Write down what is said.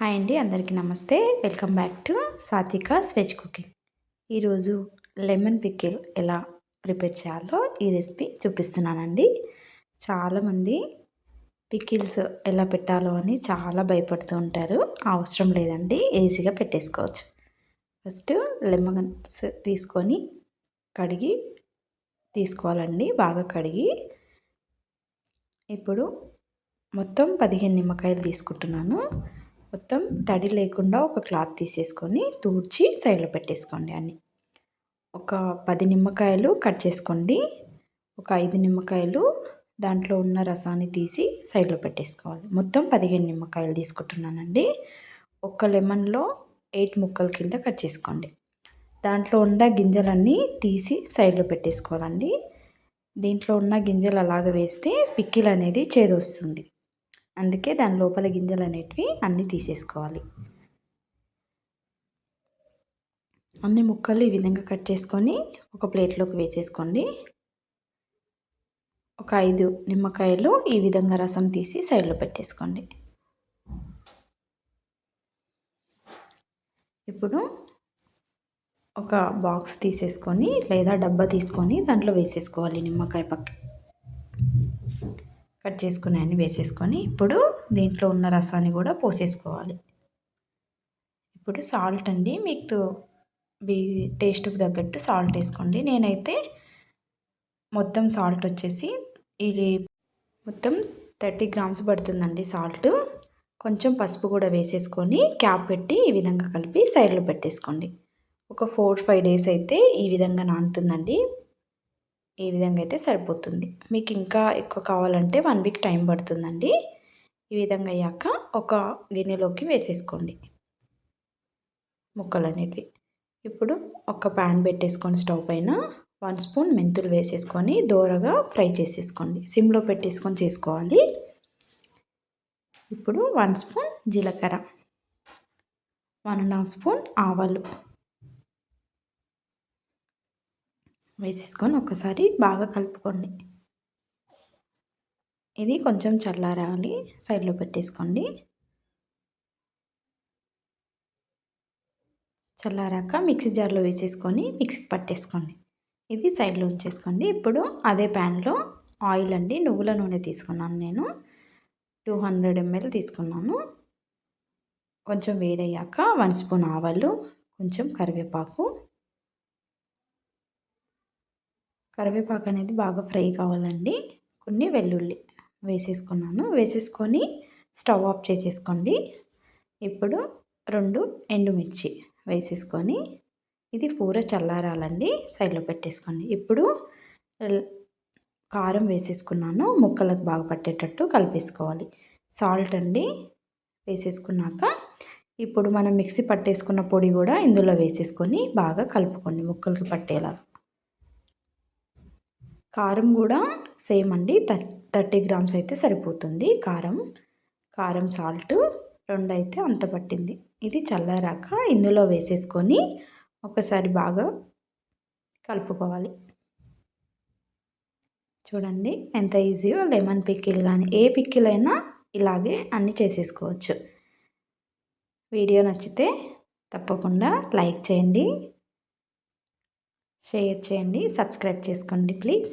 Hi అండి అందరికీ నమస్తే. Welcome back to Satvika veg cooking. ఈరోజు లెమన్ పికిల్ ఎలా ప్రిపేర్ చేయాలో ఈ రెసిపీ చూపిస్తున్నానండి. చాలామంది పికిల్స్ ఎలా పెట్టాలో అని చాలా భయపడుతూ ఉంటారు. అవసరం లేదండి ఈజీగా పెట్టేసుకోవచ్చు. ఫస్ట్ లెమన్స్ తీసుకొని కడిగి తీసుకోవాలండి బాగా కడిగి. ఇప్పుడు మొత్తం పదిహేను నిమ్మకాయలు తీసుకుంటున్నాను. మొత్తం తడి లేకుండా ఒక క్లాత్ తీసేసుకొని తూడ్చి సైడ్లో పెట్టేసుకోండి అన్ని. ఒక పది నిమ్మకాయలు కట్ చేసుకోండి. ఒక ఐదు నిమ్మకాయలు దాంట్లో ఉన్న రసాన్ని తీసి సైడ్లో పెట్టేసుకోవాలి. మొత్తం పదిహేను నిమ్మకాయలు తీసుకుంటున్నానండి. ఒక లెమన్లో ఎయిట్ ముక్కల కింద కట్ చేసుకోండి. దాంట్లో ఉన్న గింజలన్నీ తీసి సైడ్లో పెట్టేసుకోవాలండి. దీంట్లో ఉన్న గింజలు అలాగ వేస్తే పిక్కిల్ అనేది చేదొస్తుంది. అందుకే దాని లోపల గింజలు అనేటివి అన్నీ తీసేసుకోవాలి. అన్ని ముక్కలు ఈ విధంగా కట్ చేసుకొని ఒక ప్లేట్లోకి వేసేసుకోండి. ఒక ఐదు నిమ్మకాయలు ఈ విధంగా రసం తీసి సైడ్లో పెట్టేసుకోండి. ఇప్పుడు ఒక బాక్స్ తీసేసుకొని లేదా డబ్బా తీసుకొని దాంట్లో వేసేసుకోవాలి నిమ్మకాయ పక్క కట్ చేసుకుని అన్నీ వేసేసుకొని ఇప్పుడు దీంట్లో ఉన్న రసాన్ని కూడా పోసేసుకోవాలి. ఇప్పుడు సాల్ట్ అండి మీకు బీ టేస్ట్కి తగ్గట్టు సాల్ట్ వేసుకోండి. నేనైతే మొత్తం సాల్ట్ వచ్చేసి ఇది మొత్తం థర్టీ గ్రామ్స్ పడుతుందండి సాల్ట్. కొంచెం పసుపు కూడా వేసేసుకొని క్యాప్ పెట్టి ఈ విధంగా కలిపి సైడ్లో పెట్టేసుకోండి. ఒక ఫోర్ ఫైవ్ డేస్ అయితే ఈ విధంగా నానుతుందండి. ఈ విధంగా అయితే సరిపోతుంది. మీకు ఇంకా ఎక్కువ కావాలంటే వన్ వీక్ టైం పడుతుందండి. ఈ విధంగా అయ్యాక ఒక గిన్నెలోకి వేసేసుకోండి. ముక్కలు అనేటివి. ఇప్పుడు ఒక ప్యాన్ పెట్టేసుకొని స్టవ్ పైన వన్ స్పూన్ మెంతులు వేసేసుకొని దోరగా ఫ్రై చేసేసుకోండి. సిమ్లో పెట్టేసుకొని చేసుకోవాలి. ఇప్పుడు వన్ స్పూన్ జీలకర్ర. వన్ అండ్ హాఫ్ స్పూన్ ఆవాలు. వేసేసుకొని ఒకసారి బాగా కలుపుకోండి. ఇది కొంచెం చల్లారాలి. సైడ్లో పెట్టేసుకోండి. చల్లారాక మిక్సీ జార్లో వేసేసుకొని మిక్సీకి పట్టేసుకోండి. ఇది సైడ్లో ఉంచేసుకోండి. ఇప్పుడు అదే ప్యాన్లో ఆయిల్ అండి. నువ్వుల నూనె తీసుకున్నాను నేను. టూ హండ్రెడ్ ఎంఎల్ తీసుకున్నాను. కొంచెం వేడయ్యాక వన్ స్పూన్ ఆవాలు కొంచెం కరివేపాకు కరివేపాకు అనేది బాగా ఫ్రై కావాలండి. కొన్ని వెల్లుల్లి వేసేసుకున్నాను. వేసేసుకొని స్టవ్ ఆఫ్ చేసేసుకోండి. ఇప్పుడు రెండు ఎండుమిర్చి వేసేసుకొని ఇది పూర చల్లారాలండి. సైడ్లో పెట్టేసుకోండి. ఇప్పుడు కారం వేసేసుకున్నాను. ముక్కలకు బాగా పట్టేటట్టు కలిపేసుకోవాలి. సాల్ట్ అండి వేసేసుకున్నాక ఇప్పుడు మనం మిక్సీ పట్టేసుకున్న పొడి కూడా ఇందులో వేసేసుకొని బాగా కలుపుకోండి ముక్కలకి పట్టేలాగా. కారం కూడా సేమ్ అండి. థర్టీ గ్రామ్స్ అయితే సరిపోతుంది కారం. కారం సాల్ట్ రెండు అయితే అంత పట్టింది. ఇది చల్లారాక ఇందులో వేసేసుకొని ఒకసారి బాగా కలుపుకోవాలి. చూడండి ఎంత ఈజీయో లెమన్ పిక్కిల్ కానీ ఏ పిక్కిల్ అయినా ఇలాగే అన్నీ చేసేసుకోవచ్చు. వీడియో నచ్చితే తప్పకుండా లైక్ చేయండి. షేర్ చేయండి సబ్స్క్రైబ్ చేసుకోండి ప్లీజ్.